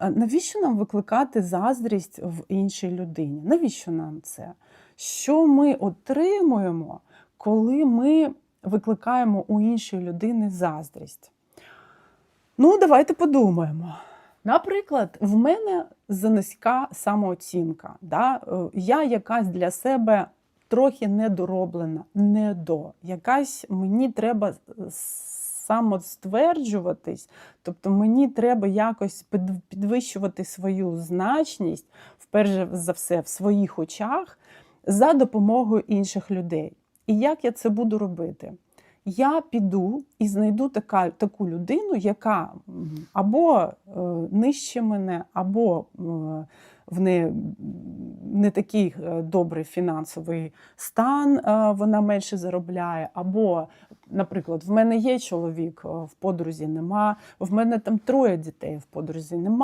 навіщо нам викликати заздрість в іншій людині? Навіщо нам це? Що ми отримуємо, коли ми викликаємо у іншої людини заздрість? Ну, давайте подумаємо. Наприклад, в мене занизька самооцінка. Да? Е, Я якась для себе трохи недороблена, недо. Якась мені треба самостверджуватись, тобто мені треба якось підвищувати свою значність, вперше за все, в своїх очах за допомогою інших людей. І як я це буду робити? Я піду і знайду така, таку людину, яка або е, нижче мене, або е, в неї не такий е, добрий фінансовий стан, е, вона менше заробляє, або, наприклад, в мене є чоловік, е, в подрузі нема, в мене там троє дітей в подрузі нема.